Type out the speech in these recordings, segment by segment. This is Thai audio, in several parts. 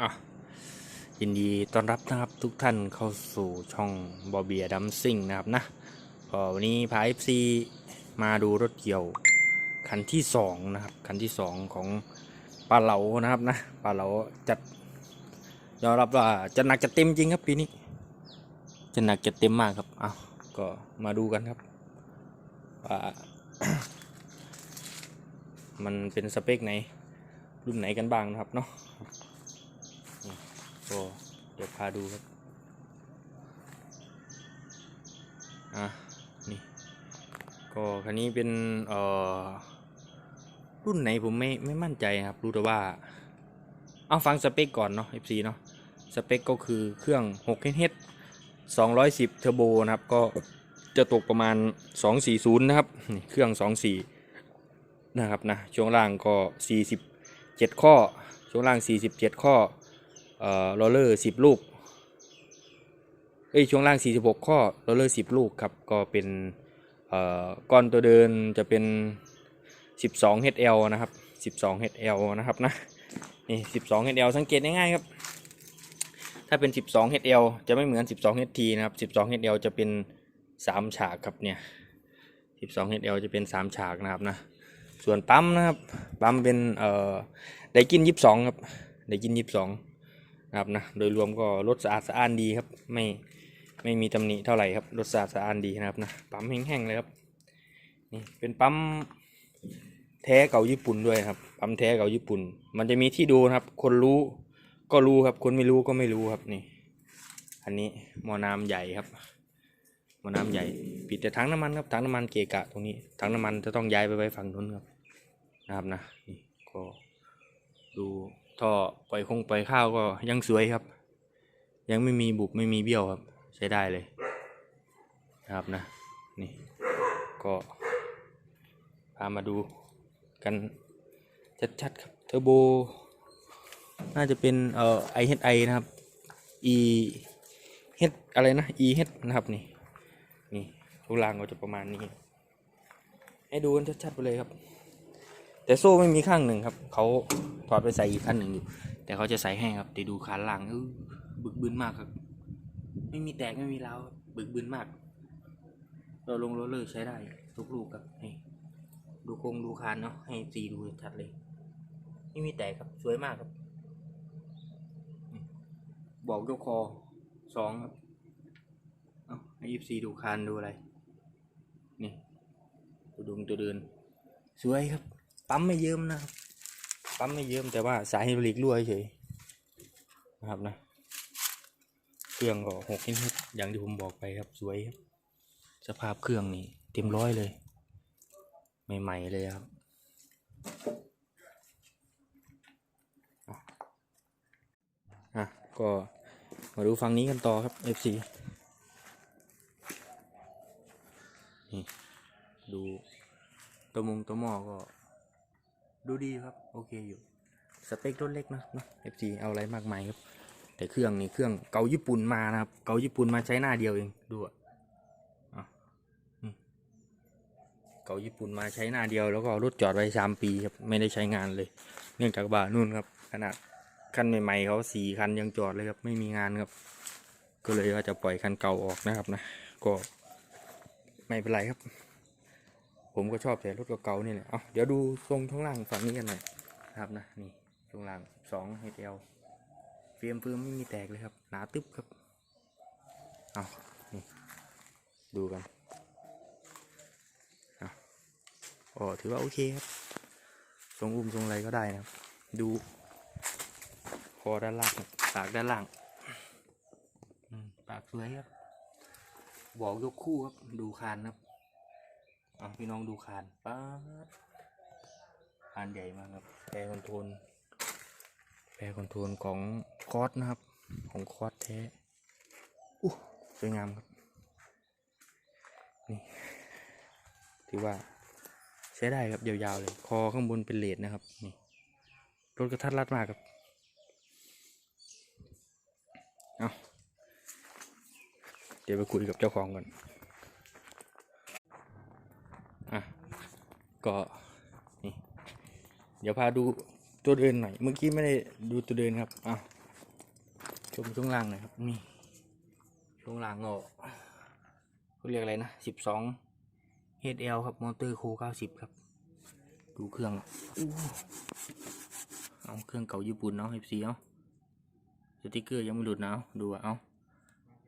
อะยินดีต้อนรับนะครับทุกท่านเข้าสู่ช่องบอเบียดัมซิ่งนะครับนะก็วันนี้พา FC มาดูรถเกี่ยวคันที่สองนะครับคันที่สองของปลาเหลานะครับนะปลาเหลาจัดยอมรับว่าจะหนักจะเต็มจริงครับปีนี้ จะหนักจะเต็มมากครับอ้าวก็มาดูกันครับว่ามันเป็นสเปคไหนรุ่นไหนกันบ้างนะครับเนาะ ก็เดี๋ยวพาดูครับอะนี่ก็คันนี้เป็นเอ่อรุ่นไหนผมไม่ไม่มั่นใจครับ รู้แต่ว่า เอาฟังสเปคก่อนเนาะ FC เนาะสเปคก็คือเครื่อง6 h 210เทอร์โบนะครับ ก็จะตกประมาณ 240 นะครับ เครื่อง 24 นะครับนะ ช่วงล่างก็ 47 ข้อ ช่วงล่าง 47 ข้อ เอ่อโรลเลอร์10ลูกเอ้ยช่วงล่าง 46 ข้อโรลเลอร์10 ลูกครับ ก็เป็นเอ่อก้อนตัวเดินจะเป็น 12 HL นะครับ 12 HL นะครับนะนี่ 12 HL สังเกตง่ายๆครับ ถ้าเป็น 12 HL จะไม่เหมือน 12 HT นะครับ 12 HL จะเป็น 3 ฉากครับเนี่ย 12 HL จะเป็น 3 ฉากนะครับนะส่วนปั๊มนะครับปั๊มเป็นเอ่อไดกิน 22 ครับไดกิน 22 ครับนะโดยรวมก็รถสะอาดสะอ้านดีครับ ไม่ไม่มีตำหนิเท่าไหร่ครับรถสะอาดสะอ้านดีนะครับนะปั๊มแห้งๆเลยครับนี่เป็นปั๊มแท้เก่าญี่ปุ่นด้วยครับปั๊มแท้เก่าญี่ปุ่น มันจะมีที่ดูนะครับ คนรู้ก็รู้ครับ คนไม่รู้ก็ไม่รู้ครับนี่อันนี้หมอน้ำใหญ่ครับหมอน้ำใหญ่ ปิดแต่ถังน้ำมันครับถังน้ำมันเกะกะตรงนี้ถังน้ำมันจะต้องย้ายไปไว้ฝั่งนู้นครับนะครับนะนี่ก็ดู ท่อปล่อยคงปล่อยข้าวก็ยังสวยครับ ยังไม่มีบุบไม่มีเบี้ยวครับ ใช้ได้เลยนะครับนะนี่ก็พามาดูกันชัดๆครับเทอร์โบ น่าจะเป็นเอ่อ IHI นะครับ E H อะไรนะ E H นะครับนี่นี่ทุกรางก็จะประมาณนี้ ให้ดูกันชัดๆไปเลยครับ แต่โซ่ไม่มีข้างหนึ่งครับ เขาถอดไปใส่อีกข้างหนึ่งอยู่ แต่เขาจะใส่ให้ครับแต่ดูขาหลังเออบึกบึนมากครับ ไม่มีแตกไม่มีร้าบึกบึนมาก เราลงโรลเลอร์ใช้ได้ ทุกลูกครับนี่ดูโครงดูคานเนาะให้ซีดูชัดเลย ไม่มีแตกครับสวยมากครับนี่บอกยกคอสองครับเอาให้ยีซีดูคานดูอะไรนี่ตัวดุงตัวเดินสวยครับ ปั๊มไม่เยิ้มนะครับปั๊มไม่เยิ้มแต่ว่าสายไฮดรอลิกรั่วเฉยนะครับนะเครื่องก็หกนิ้วอย่างที่ผมบอกไปครับสวยครับ สภาพเครื่องนี่เต็มร้อยเลย ใหม่ๆเลยครับอะอะก็มาดูฝั่งนี้กันต่อครับ FC นี่ดูตัวมุงตัวหม้อก็ ดูดีครับ โอเคอยู่ สเปครถเล็กนะเนอะ FC เอาอะไรมากมายครับ แต่เครื่องนี่เครื่องเกาญี่ปุ่นมานะครับ เกาญี่ปุ่นมาใช้หน้าเดียวเอง ดูอะเกาญี่ปุ่นมาใช้หน้าเดียวแล้วก็รถจอดไว้สามปีครับไม่ได้ใช้งานเลย เนื่องจากว่านู่นครับ ขนาดคันใหม่ๆเขาสี่คันยังจอดเลยครับไม่มีงานครับ ก็เลยว่าจะปล่อยคันเก่าออกนะครับนะ ก็ไม่เป็นไรครับ ผมก็ชอบแต่รถเก่าๆนี่แหละเอาเดี๋ยวดูทรงช่วงล่างฝั่งนี้กันหน่อยนะครับนะนี่ช่วงล่างสอง HL เฟียมเฟือมไม่มีแตกเลยครับ หนาตึ๊บครับเอานี่ดูกันอาโอถือว่าโอเคครับทรงอุ้มทรงอะไรก็ได้นะครับ ดูคอด้านล่างปากด้านล่างอืมปากสวยครับบอกยกคู่ครับ ดูคานครับ อะพี่น้องดูคานป๊าคานใหญ่มากครับแอร์คอนโทรลแปรคอนโทรลของคอสนะครับ ของคอสแท้อู้สวยงามครับ นี่ถือว่าใช้ได้ครับยาวๆเลย คอข้างบนเป็นเลดนะครับ นี่รถกระทัดรัดมากครับ เอาเดี๋ยวไปคุยกับเจ้าของก่อน อะก็นี่เดี๋ยวพาดูตัวเดินหน่อย เมื่อกี้ไม่ได้ดูตัวเดินครับอะชมช่วงล่างหน่อยครับนี่ช่วงล่างก็เขาเรียกอะไรนะสิบสอง HL ครับ มอเตอร์โคเก้าสิบครับ ดูเครื่องอเอาเครื่องเก่าญี่ปุ่นเนาะ FC เนาะสติกเกอร์ยังไม่หลุดนะเอาดูอะเอา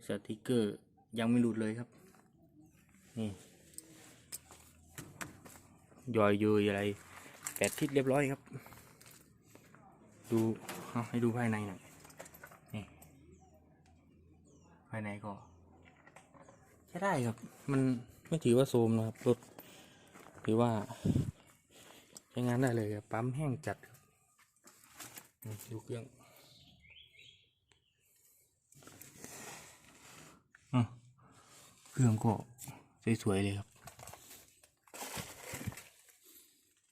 สติกเกอร์ยังไม่หลุดเลยครับ นี่ ยอยเยยอะไรแปดทิศเรียบร้อยครับ ดูเอาให้ดูภายในหน่อยนี่ภายในก็ใช้ได้ครับ มันไม่ถือว่าโซมนะครับรถถือว่าใช้งานได้เลยครับปั๊มแห้งจัดดูเครื่องอเครื่องก็สวยๆเลยครับ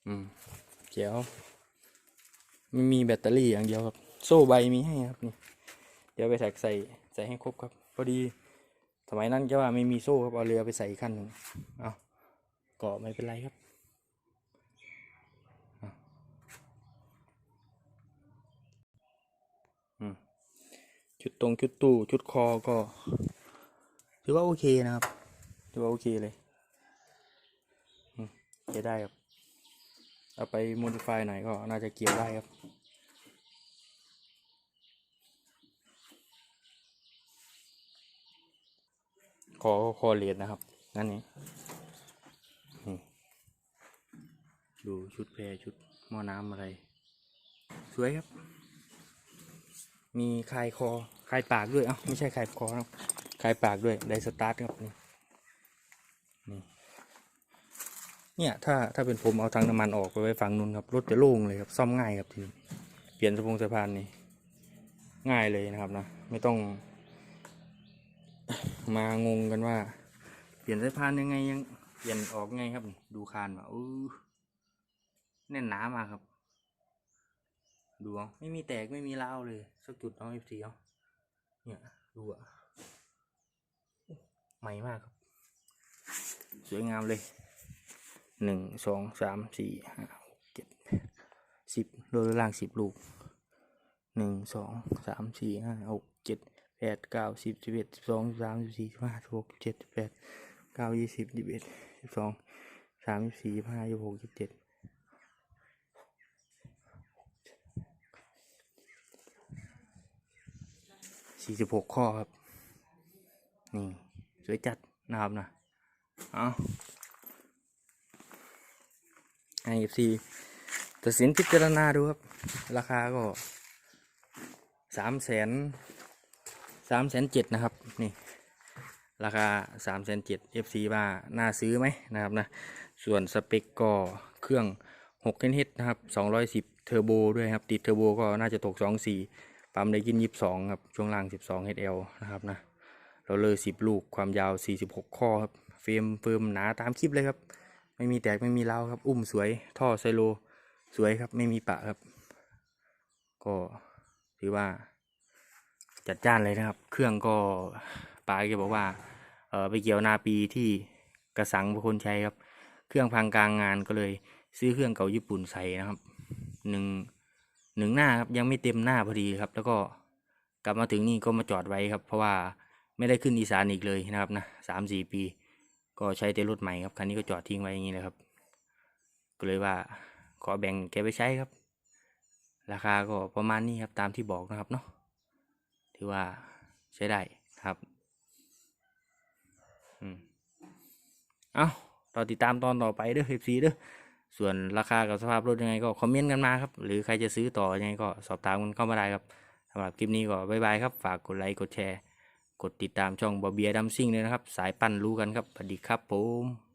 อืมเจ๋วไม่มีแบตเตอรี่อย่างเดียวครับ โซ่ใบมีให้ครับนี่เดี๋ยวไปใส่ใส่ใส่ให้ครบครับ พอดี สมัยนั้นก็ว่าไม่มีโซ่ครับเอาเรือไปใส่อีกขั้นหนึ่งเอาก็ไม่เป็นไรครับอาอืมชุดตรงชุดตู้ชุดคอก็ถือว่าโอเคนะครับถือว่าโอเคเลยอืมจะได้ครับ เอาไปโมดิฟายหน่อยก็น่าจะเกี่ยร์ได้ครับคอคอเลดนะครับนั่นนี่ดูชุดแพรชุดหม้อน้ำอะไร สวยครับ มีคลายคอคลายปากด้วย เอ้าไม่ใช่คลายคอครับคลายปากด้วยไดสตาร์ทครับนี่นี่ เนี่ยถ้าถ้าเป็นผมเอาทางน้ำมันออกไปไว้ฝั่งนู้นครับรถจะโล่งเลยครับซ่อมง่ายครับทีเปลี่ยนสะพงสะพานนี่ง่ายเลยนะครับนะไม่ต้อง มางงกันว่า เปลี่ยนสายพานยังไงยังเปลี่ยนออกไงครับนี่ดูคานมาอู้แน่นหนามากครับ ดูเอาไม่มีแตกไม่มีร้าเลยสักจุดเอาเอฟซีเอาเนี่ยดูอะใหม่มากครับ สวยงามเลย หนึ่งสองสามสี่ห้าหกเจ็ดสิบโดยล่างสิบลูกหนึ่งสองสามสี่ห้าหกเจ็ดแปดเก้าสิบสิบเอ็ดสิบสองสิบสามสิบสี่สิบห้าสิบหกสิบเจ็ดสิบแปดเก้ายี่สิบสิบเอ็ดสิบสองสามสิบสี่สิบห้าสิบหกสิบเจ็ดสี่สิบหกข้อครับ นี่ สวยจัดนะครับนะ เอา ไอเอฟซีตัดสินพิจารณาดูครับ ราคาก็สามแสนสามแสนเจ็ดนะครับ นี่ ราคาสามแสนเจ็ด FC ว่าน่าซื้อไหมนะครับนะ ส่วนสเปคก็เครื่อง6 n h นะครับ210เทอร์โบด้วยครับ ติดเทอร์โบก็น่าจะตก24ปั๊มได้กิน22ครับ ช่วงล่าง12 HL นะครับนะเราเลย10ลูกความยาว46ข้อครับ เฟรมเฟิร์มหนาตามคลิปเลยครับ ไม่มีแตกไม่มีเล้าครับ อุ้มสวย ท่อไซโล สวยครับ ไม่มีปะครับ ก็ถือว่า จัดจ้านเลยนะครับ เครื่องก็ปาแกบอกว่า เออไปเกี่ยวนาปีที่กระสังเป็นคนใช้ครับ เครื่องพังกลางงานก็เลย ซื้อเครื่องเก่าญี่ปุ่นใส่นะครับหนึ่งหนึ่งหน้าครับยังไม่เต็มหน้าพอดีครับ แล้วก็กลับมาถึงนี่ก็มาจอดไว้ครับ เพราะว่าไม่ได้ขึ้นอีสานอีกเลยนะครับนะสามสี่ปี ก็ใช้แต่รถใหม่ครับคันนี้ก็จอดทิ้งไว้อย่างนี้เลยครับ ก็เลยว่าขอแบ่งแกไปใช้ครับ ราคาก็ประมาณนี้ครับตามที่บอกนะครับเนาะถือว่าใช้ได้ครับอืมเอาต่อติดตามตอนต่อไปเด้อ FC เด้อส่วนราคากับสภาพรถยังไงก็คอมเมนต์กันมาครับ หรือใครจะซื้อต่อยังไงก็สอบถามกันเข้ามาได้ครับสำหรับคลิปนี้ก็บ๊ายบายครับ ฝากกดไลค์กดแชร์ กดติดตามช่องบอเบียดัมซิ่งเลยนะครับ สายปั่นรู้กันครับสวัสดีครับผม